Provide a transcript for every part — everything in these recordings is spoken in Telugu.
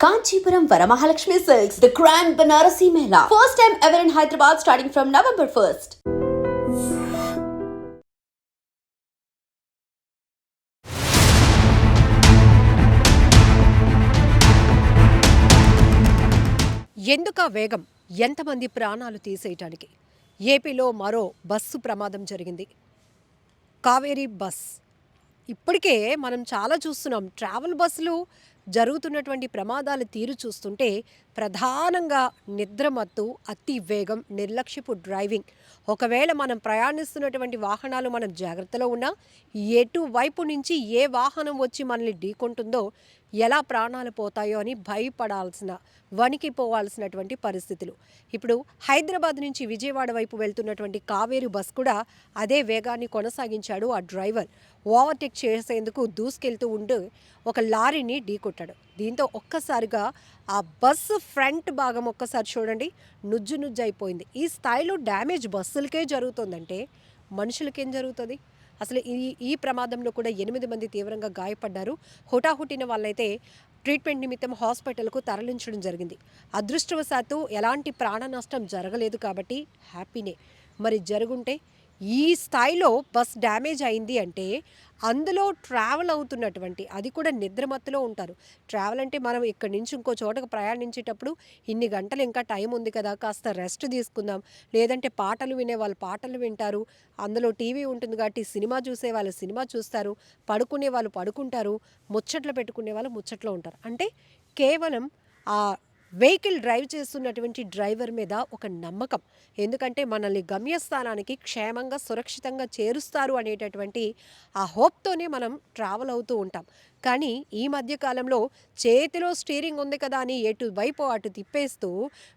Kanchipuram Varamahalakshmi silks the grand Banarasi mela first time ever in Hyderabad starting from November first ఎందుక వేగం ఎంతమంది ప్రాణాలు తీసేయటానికి ఏపీలో మరో బస్సు ప్రమాదం జరిగింది కావేరీ బస్ ఇప్పటికే మనం చాలా చూస్తున్నాం ట్రావెల్ బస్సులు జరుగుతున్నటువంటి ప్రమాదాల తీరు చూస్తుంటే ప్రధానంగా నిద్రమత్తు అతి వేగం నిర్లక్ష్యపు డ్రైవింగ్. ఒకవేళ మనం ప్రయాణిస్తున్నటువంటి వాహనాలు మనం జాగ్రత్తలో ఉన్నా ఎటువైపు నుంచి ఏ వాహనం వచ్చి మనల్ని ఢీకొంటుందో ఎలా ప్రాణాలు పోతాయో అని భయపడాల్సిన వణికిపోవాల్సినటువంటి పరిస్థితులు. ఇప్పుడు హైదరాబాద్ నుంచి విజయవాడ వైపు వెళ్తున్నటువంటి కావేరు బస్ కూడా అదే వేగాన్ని కొనసాగించాడు ఆ డ్రైవర్. ఓవర్టేక్ చేసేందుకు దూసుకెళ్తూ ఉండి ఒక లారీని ఢీకొట్టాడు. దీంతో ఒక్కసారిగా ఆ బస్సు ఫ్రంట్ భాగం ఒక్కసారి చూడండి నుజ్జు నుజ్జు అయిపోయింది. ఈ స్థాయిలో డ్యామేజ్ బస్సులకే జరుగుతుందంటే మనుషులకేం జరుగుతుంది? అసలు ఈ ఈ ప్రమాదంలో కూడా ఎనిమిది మంది తీవ్రంగా గాయపడ్డారు. హుటాహుటిన వాళ్ళైతే ట్రీట్మెంట్ నిమిత్తం హాస్పిటల్కు తరలించడం జరిగింది. అదృష్టవశాత్తు ఎలాంటి ప్రాణ నష్టం జరగలేదు కాబట్టి హ్యాపీనే. మరి జరుగుంటే ఈ స్థాయిలో బస్ డ్యామేజ్ అయింది అంటే అందులో ట్రావెల్ అవుతున్నటువంటి అది కూడా నిద్రమత్తులో ఉంటారు. ట్రావెల్ అంటే మనం ఇక్కడి నుంచి ఇంకో చోటకు ప్రయాణించేటప్పుడు ఇన్ని గంటలు ఇంకా టైం ఉంది కదా కాస్త రెస్ట్ తీసుకుందాం. లేదంటే పాటలు వినే వాళ్ళు పాటలు వింటారు. అందులో టీవీ ఉంటుంది కాబట్టి సినిమా చూసే వాళ్ళు సినిమా చూస్తారు. పడుకునే వాళ్ళు పడుకుంటారు. ముచ్చట్లు పెట్టుకునే వాళ్ళు ముచ్చట్లో ఉంటారు. అంటే కేవలం ఆ వెహికల్ డ్రైవ్ చేస్తున్నటువంటి డ్రైవర్ మీద ఒక నమ్మకం. ఎందుకంటే మనల్ని గమ్యస్థానానికి క్షేమంగా సురక్షితంగా చేరుస్తారు అనేటటువంటి ఆ హోప్తోనే మనం ట్రావెల్ అవుతూ ఉంటాం. కానీ ఈ మధ్యకాలంలో చేతిలో స్టీరింగ్ ఉంది కదా అని ఎటు వైపు అటు తిప్పేస్తూ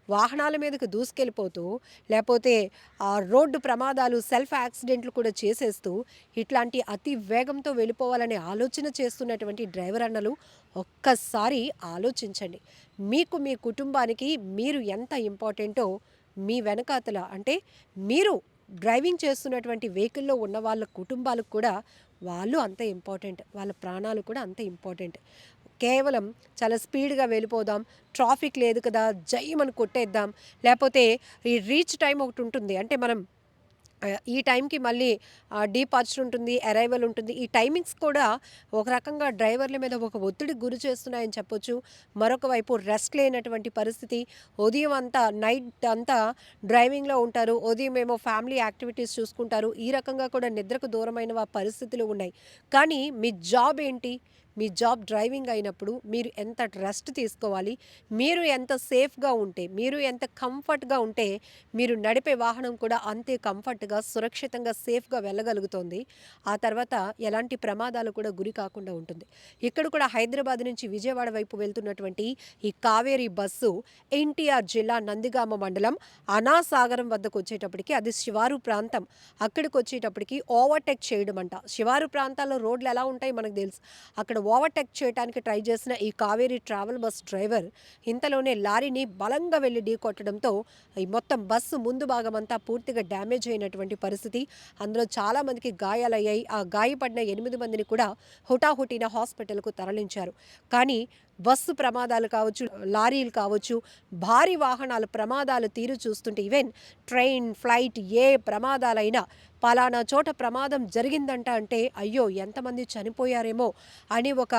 వాహనాల మీదకు దూసుకెళ్ళిపోతూ లేకపోతే ఆ రోడ్డు ప్రమాదాలు సెల్ఫ్ యాక్సిడెంట్లు కూడా చేసేస్తూ ఇట్లాంటి అతి వేగంతో వెళ్ళిపోవాలనే ఆలోచన చేస్తున్నటువంటి డ్రైవర్ అన్నలు ఒక్కసారి ఆలోచించండి. మీకు మీ కుటుంబానికి మీరు ఎంత ఇంపార్టెంటో మీ వెనకాతల అంటే మీరు డ్రైవింగ్ చేస్తున్నటువంటి వెహికల్లో ఉన్న వాళ్ళ కుటుంబాలకు కూడా వాళ్ళు అంత ఇంపార్టెంట్. వాళ్ళ ప్రాణాలు కూడా అంత ఇంపార్టెంట్. కేవలం చాలా స్పీడ్గా వెళ్ళిపోదాం. ట్రాఫిక్ లేదు కదా జయమని కొట్టేద్దాం. లేకపోతే ఈ రీచ్ టైం ఒకటి ఉంటుంది. అంటే మనం ఈ టైంకి మళ్ళీ డీపార్చర్ ఉంటుంది అరైవల్ ఉంటుంది. ఈ టైమింగ్స్ కూడా ఒక రకంగా డ్రైవర్ల మీద ఒక ఒత్తిడి గురి చేస్తున్నాయని చెప్పొచ్చు. మరొక వైపు రెస్ట్ లేనటువంటి పరిస్థితి. ఉదయం అంతా నైట్ అంతా డ్రైవింగ్లో ఉంటారు. ఉదయం ఏమో ఫ్యామిలీ యాక్టివిటీస్ చూసుకుంటారు. ఈ రకంగా కూడా నిద్రకు దూరమైన పరిస్థితులు ఉన్నాయి. కానీ మీ జాబ్ ఏంటి? మీ జాబ్ డ్రైవింగ్ అయినప్పుడు మీరు ఎంత రెస్ట్ తీసుకోవాలి మీరు ఎంత సేఫ్గా ఉంటే మీరు ఎంత కంఫర్ట్గా ఉంటే మీరు నడిపే వాహనం కూడా అంతే కంఫర్ట్గా సురక్షితంగా సేఫ్గా వెళ్ళగలుగుతుంది. ఆ తర్వాత ఎలాంటి ప్రమాదాలు కూడా గురి కాకుండా ఉంటుంది. ఇక్కడ కూడా హైదరాబాద్ నుంచి విజయవాడ వైపు వెళ్తున్నటువంటి ఈ కావేరీ బస్సు ఎన్టీఆర్ జిల్లా నందిగామ మండలం అనాసాగరం వద్దకు వచ్చేటప్పటికి అది శివారు ప్రాంతం. అక్కడికి వచ్చేటప్పటికి ఓవర్టేక్ చేయడం అంట శివారు ప్రాంతాల్లో రోడ్లు ఎలా ఉంటాయి మనకు తెలుసు. అక్కడ ఓవర్టేక్ చేయడానికి ట్రై చేసిన ఈ కావేరీ ట్రావెల్ బస్ డ్రైవర్ ఇంతలోనే లారీని బలంగా వెళ్ళి ఢీ కొట్టడంతో ఈ మొత్తం బస్సు ముందు భాగం అంతా పూర్తిగా డ్యామేజ్ అయినటువంటి పరిస్థితి. అందులో చాలా మందికి గాయాలయ్యాయి. ఆ గాయపడిన ఎనిమిది మందిని కూడా హుటాహుటిన హాస్పిటల్కు తరలించారు. కానీ బస్సు ప్రమాదాలు కావచ్చు లారీలు కావచ్చు భారీ వాహనాల ప్రమాదాలు తీరు చూస్తుంటే ఈవెన్ ట్రైన్ ఫ్లైట్ ఏ ప్రమాదాలైనా పలానా చోట ప్రమాదం జరిగిందంట అంటే అయ్యో ఎంతమంది చనిపోయారేమో అని ఒక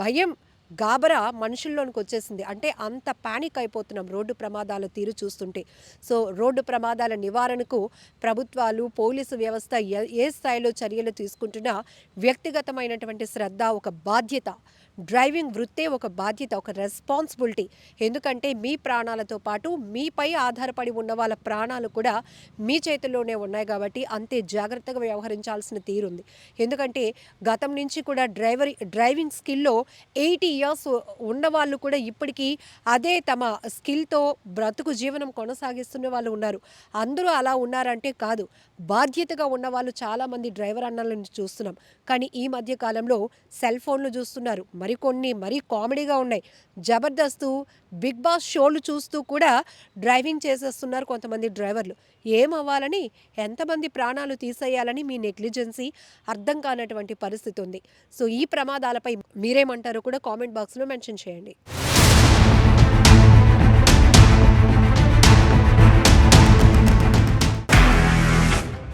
భయం గాబరా మనుషుల్లోనికి వచ్చేసింది. అంటే అంత ప్యానిక్ అయిపోతున్నాం రోడ్డు ప్రమాదాల తీరు చూస్తుంటే. సో రోడ్డు ప్రమాదాల నివారణకు ప్రభుత్వాలు పోలీసు వ్యవస్థ ఏ- ఏ స్థాయిలో చర్యలు తీసుకుంటున్నా వ్యక్తిగతమైనటువంటి శ్రద్ధ ఒక బాధ్యత డ్రైవింగ్ వృత్తే ఒక బాధ్యత ఒక రెస్పాన్సిబిలిటీ ఎందుకంటే మీ ప్రాణాలతో పాటు మీపై ఆధారపడి ఉన్న వాళ్ళ ప్రాణాలు కూడా మీ చేతుల్లోనే ఉన్నాయి కాబట్టి అంతే జాగ్రత్తగా వ్యవహరించాల్సిన తీరుంది. ఎందుకంటే గతం నుంచి కూడా డ్రైవర్ డ్రైవింగ్ స్కిల్లో ఎయిటీ ఇయర్స్ ఉన్నవాళ్ళు కూడా ఇప్పటికీ అదే తమ స్కిల్తో బ్రతుకు జీవనం కొనసాగిస్తున్న వాళ్ళు ఉన్నారు. అందరూ అలా ఉన్నారంటే కాదు బాధ్యతగా ఉన్న వాళ్ళు చాలామంది డ్రైవర్ అన్నలను చూస్తున్నాం. కానీ ఈ మధ్య కాలంలో సెల్ ఫోన్లు చూస్తున్నారు. మరికొన్ని మరీ కామెడీగా ఉన్నాయి. జబర్దస్త్ బిగ్ బాస్ షోలు చూస్తూ కూడా డ్రైవింగ్ చేసేస్తున్నారు కొంతమంది డ్రైవర్లు. ఏమవ్వాలని ఎంతమంది ప్రాణాలు తీసేయాలని మీ నెగ్లిజెన్సీ అర్థం కానటువంటి పరిస్థితి ఉంది. సో ఈ ప్రమాదాలపై మీరేమంటారో కూడా కామెంట్ బాక్స్లో మెన్షన్ చేయండి.